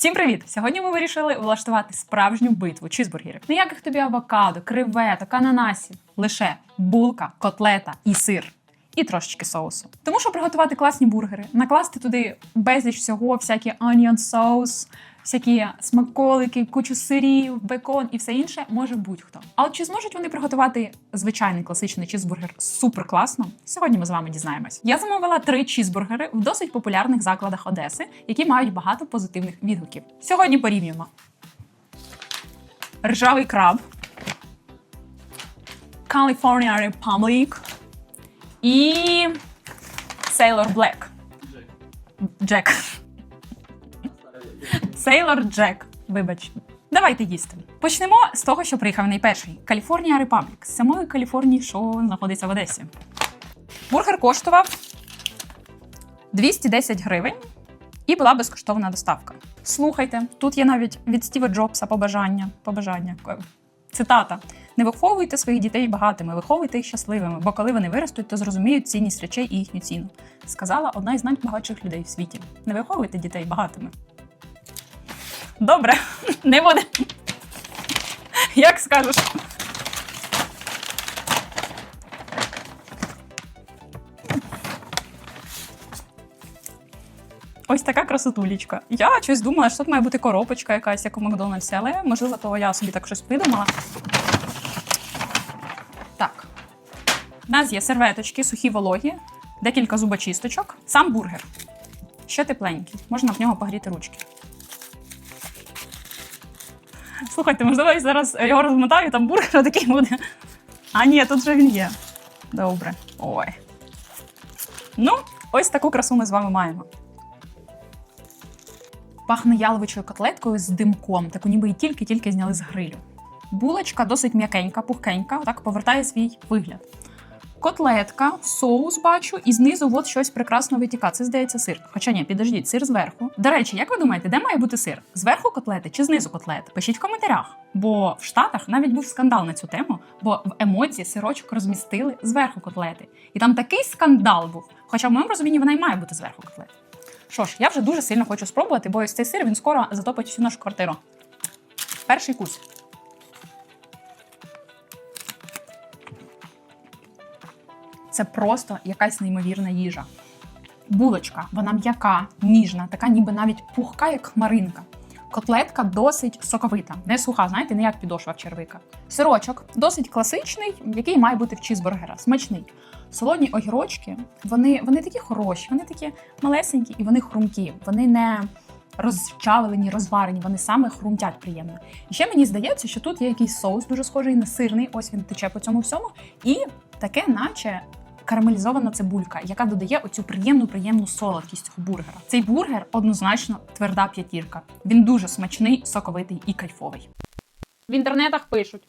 Всім привіт! Сьогодні ми вирішили влаштувати справжню битву чизбургерів. Ніяких тобі авокадо, креветок, ананасів, лише булка, котлета і сир. І трошечки соусу. Тому що приготувати класні бургери, накласти туди безліч всього, всякі onion sauce, всякі смаколики, кучу сирів, бекон і все інше може будь-хто. А от чи зможуть вони приготувати звичайний класичний чізбургер супер класно? Сьогодні ми з вами дізнаємось. Я замовила три чізбургери в досить популярних закладах Одеси, які мають багато позитивних відгуків. Сьогодні порівнюємо ржавий краб, California Republic і Sailor Black. Джек. Сейлор Джек. Вибач. Давайте їсти. Почнемо з того, що приїхав найперший Каліфорнія Репаблік з самої Каліфорнії, що знаходиться в Одесі. Бургер коштував 210 гривень і була безкоштовна доставка. Слухайте, тут є навіть від Стіва Джобса побажання. побажання. Цитата: не виховуйте своїх дітей багатими, виховуйте їх щасливими, бо коли вони виростуть, то зрозуміють цінність речей і їхню ціну. Сказала одна із найбагатших людей в світі. Не виховуйте дітей багатими. Добре, не буде. Як скажеш. Ось така красотулечка. Я щось думала, що тут має бути коробочка якась, як у Макдональдсі, але можливо, то я собі так щось придумала. Так. У нас є серветочки, сухі вологі, декілька зубочисточок, сам бургер. Ще тепленький. Можна в нього погріти ручки. Слухайте, можливо, я зараз його розмотаю, там бургер такий буде. А ні, тут вже він є. Добре. Ой. Ну, ось таку красу ми з вами маємо. Пахне яловичою котлеткою з димком, таку ніби і тільки-тільки зняли з грилю. Булочка досить м'якенька, пухкенька, так повертає свій вигляд. Котлетка, соус бачу, і знизу от щось прекрасно витіка. Це здається сир. Хоча ні, підождіть, сир зверху. До речі, як ви думаєте, де має бути сир? Зверху котлети чи знизу котлети? Пишіть в коментарях. Бо в Штатах навіть був скандал на цю тему, бо в емоції сирочок розмістили зверху котлети. І там такий скандал був. Хоча в моєму розумінні вона й має бути зверху котлети. Що ж, я вже дуже сильно хочу спробувати, бо ось цей сир він скоро затопить всю нашу квартиру. Перший кус. Це просто якась неймовірна їжа. Булочка, вона м'яка, ніжна, така ніби навіть пухка, як хмаринка. Котлетка досить соковита, не суха, знаєте, не як підошва в червика. Сирочок досить класичний, який має бути в чізбургера, смачний. Солодні огірочки, вони, вони такі хороші, вони такі малесенькі і вони хрумкі. Вони не розчавлені, розварені, вони саме хрумтять приємно. І ще мені здається, що тут є якийсь соус дуже схожий на сирний, ось він тече по цьому всьому, і таке, наче карамелізована цибулька, яка додає оцю приємну, приємну солодкість цього бургера. Цей бургер однозначно тверда п'ятірка. Він дуже смачний, соковитий і кайфовий. В інтернетах пишуть.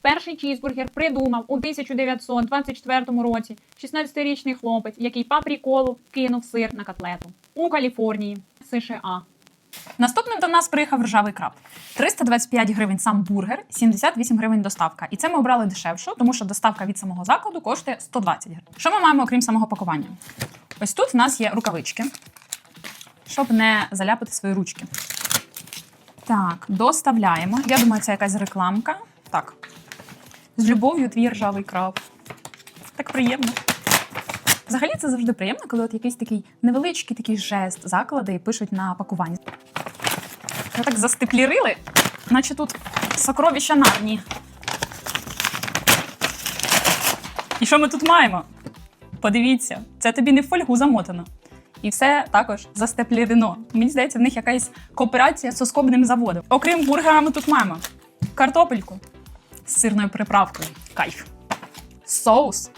Перший чізбургер придумав у 1924 році 16-річний хлопець, який по приколу кинув сир на котлету у Каліфорнії, США. Наступним до нас приїхав ржавий краб. 325 гривень сам бургер, 78 гривень доставка. І це ми обрали дешевшу, тому що доставка від самого закладу коштує 120 гривень. Що ми маємо окрім самого пакування? Ось тут в нас є рукавички, щоб не заляпати свої ручки. Так, доставляємо. Я думаю, це якась рекламка. Так. З любов'ю твій ржавий краб. Так приємно. Взагалі це завжди приємно, коли от якийсь такий невеличкий такий жест заклади і пишуть на пакуванні. Так застеплірили, наче тут сокровища нарні. І що ми тут маємо? Подивіться, це тобі не в фольгу замотано. І все також застеплірено. Мені здається, в них якась кооперація з соскобним заводом. Окрім бургера, ми тут маємо картопельку з сирною приправкою. Кайф. Соус.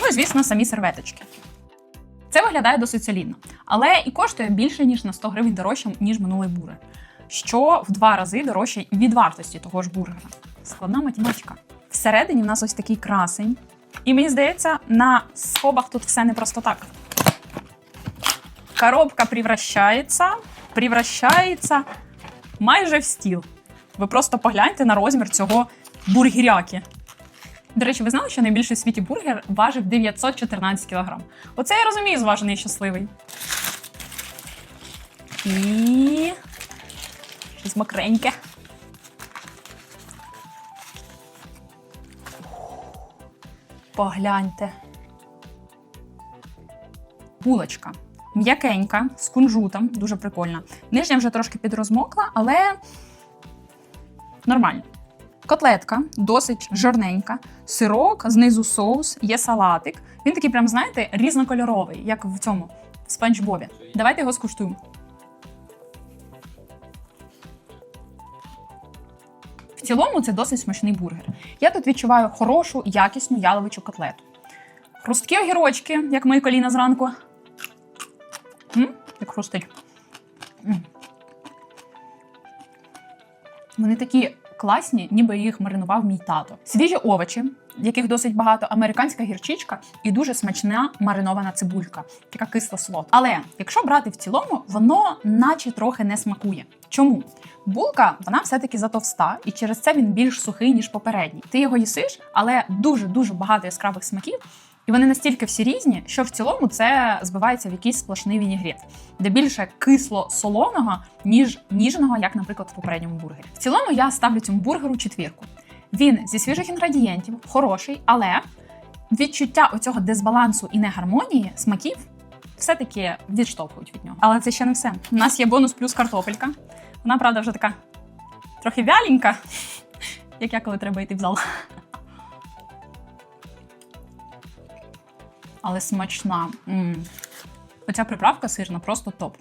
Ну і, звісно, самі серветочки. Це виглядає досить солідно, але і коштує більше, ніж на 100 гривень дорожче, ніж минулий бургер, що в два рази дорожче від вартості того ж бургера. Складна математика. Всередині в нас ось такий красень. І мені здається, на схобах тут все не просто так. Коробка превращається, превращається майже в стіл. Ви просто погляньте на розмір цього бургеряки. До речі, ви знали, що найбільший в світі бургер важив 914 кг. Оце я розумію, зважений і щасливий. І щось мокреньке. Погляньте. Булочка. М'якенька, з кунжутом, дуже прикольна. Нижня вже трошки підрозмокла, але нормально. Котлетка досить жирненька, сирок, знизу соус, є салатик. Він такий, прям, знаєте, різнокольоровий, як в цьому в спанч Бобі. Давайте його скуштуємо. В цілому це досить смачний бургер. Я тут відчуваю хорошу, якісну яловичу котлету. Хрусткі огірочки, як мої коліна зранку. М? Як хрустить. М. Вони такі класні, ніби їх маринував мій тато. Свіжі овочі, яких досить багато, американська гірчичка і дуже смачна маринована цибулька, така кисла солодка. Але якщо брати в цілому, воно наче трохи не смакує. Чому? Булка вона все-таки затовста, і через це він більш сухий, ніж попередній. Ти його їсиш, але дуже дуже багато яскравих смаків. І вони настільки всі різні, що в цілому це збивається в якийсь сплошний вінігрет, де більше кисло-солоного, ніж ніжного, як, наприклад, в попередньому бургері. В цілому я ставлю цьому бургеру четвірку. Він зі свіжих інгредієнтів, хороший, але відчуття оцього дисбалансу і негармонії смаків все-таки відштовхують від нього. Але це ще не все. У нас є бонус плюс картопелька. Вона, правда, вже така трохи вяленька, як я коли треба йти в зал. Але смачна. м Оця приправка сирна просто топ.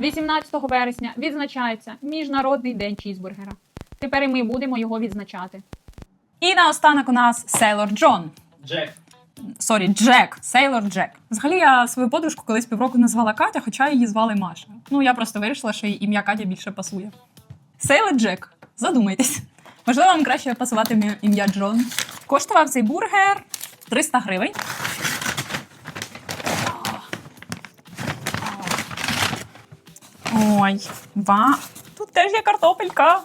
18 вересня відзначається Міжнародний день чізбургера. Тепер і ми будемо його відзначати. І наостанок у нас Сейлор Джон. Джек. Сорі, Джек, Сейлор Джек. Взагалі я свою подружку колись півроку назвала Катя, хоча її звали Маша. Ну я просто вирішила, що їй ім'я Катя більше пасує. Сейлор Джек, задумайтесь. Можливо, вам краще пасувати ім'я Джон. Коштував цей бургер 300 гривень. Ой, ва. Тут теж є картопелька.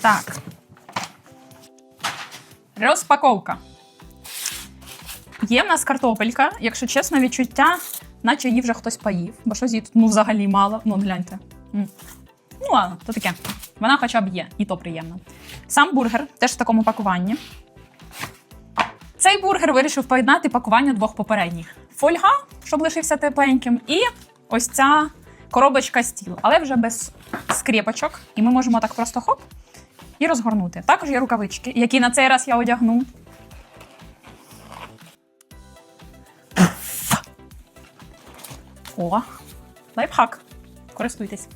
Так. Розпаковка. Є в нас картопелька, якщо чесно, відчуття, наче її вже хтось поїв, бо щось її тут ну, взагалі мало. Ну, гляньте. Ну, ладно, то таке. Вона хоча б є, і то приємно. Сам бургер теж в такому пакуванні. Цей бургер вирішив поєднати пакування двох попередніх: фольга, щоб лишився тепленьким, і ось ця коробочка стіл, але вже без скріпочок. І ми можемо так просто хоп і розгорнути. Також є рукавички, які на цей раз я одягну. О, лайфхак. Користуйтесь.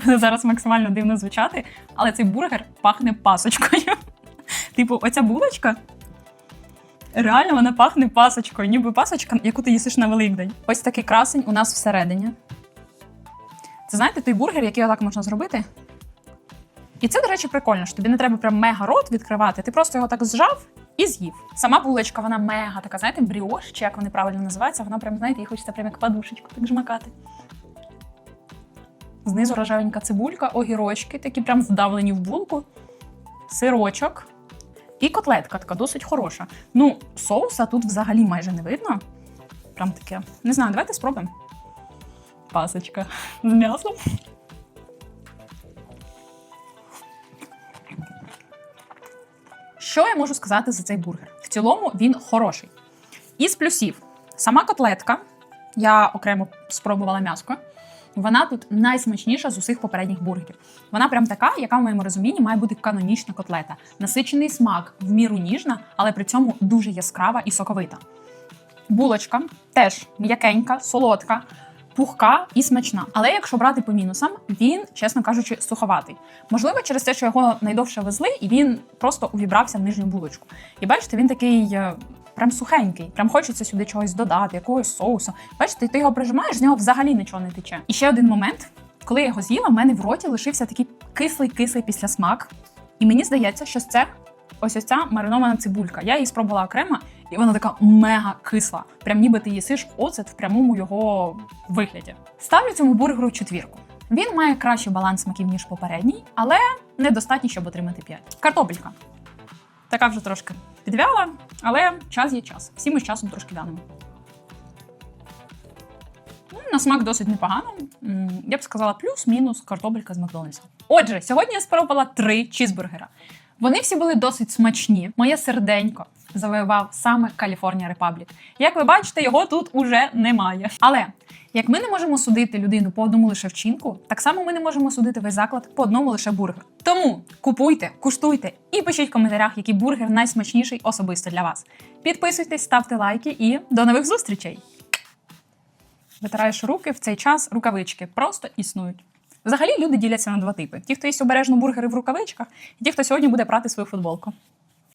Це буде зараз максимально дивно звучати, але цей бургер пахне пасочкою. Типу, оця булочка. Реально вона пахне пасочкою, ніби пасочка, яку ти їсиш на Великдень. Ось такий красень у нас всередині. Це знаєте той бургер, який отак можна зробити? І це, до речі, прикольно, що тобі не треба прям мега рот відкривати, ти просто його так зжав і з'їв. Сама булочка, вона мега така, знаєте, бріош, чи як вони правильно називаються, вона прям, знаєте, їй хочеться прям як подушечку так жмакати. Знизу рожевенька цибулька, огірочки, такі прям вдавлені в булку, сирочок і котлетка така досить хороша. Ну, соуса тут взагалі майже не видно. Прям таке. Не знаю, давайте спробуємо. Пасочка з м'ясом. Що я можу сказати за цей бургер? В цілому він хороший. Із плюсів, сама котлетка, я окремо спробувала м'яско. Вона тут найсмачніша з усіх попередніх бургерів. Вона прям така, яка в моєму розумінні має бути канонічна котлета. Насичений смак, в міру ніжна, але при цьому дуже яскрава і соковита. Булочка теж м'якенька, солодка, пухка і смачна. Але якщо брати по мінусам, він, чесно кажучи, суховатий. Можливо, через те, що його найдовше везли, і він просто увібрався в нижню булочку. І бачите, він такий. Прям сухенький, прям хочеться сюди чогось додати, якогось соусу. Бачите, ти його прижимаєш, з нього взагалі нічого не тече. І ще один момент, коли я його з'їла, в мене в роті лишився такий кислий-кислий післясмак. І мені здається, що це ось ось ця маринована цибулька. Я її спробувала окремо, і вона така мега кисла. Прям ніби ти їсиш оцет в прямому його вигляді. Ставлю цьому бургеру четвірку. Він має кращий баланс смаків, ніж попередній, але недостатній, щоб отримати 5. Картопелька. Така вже трошки підвяла, але час є час. Всі ми з часом трошки вянемо. Ну, На смак досить непогано. Я б сказала плюс-мінус картопелька з Макдональдса. Отже, сьогодні я спробувала три чізбургера. Вони всі були досить смачні. Моє серденько завоював саме Каліфорнія Репаблік. Як ви бачите, його тут уже немає. Але як ми не можемо судити людину по одному лише вчинку, так само ми не можемо судити весь заклад по одному лише бургеру. Тому купуйте, куштуйте і пишіть в коментарях, який бургер найсмачніший особисто для вас. Підписуйтесь, ставте лайки і до нових зустрічей! Витираєш руки в цей час рукавички просто існують. Взагалі люди діляться на два типи: ті, хто їсть обережно бургери в рукавичках, і ті, хто сьогодні буде прати свою футболку.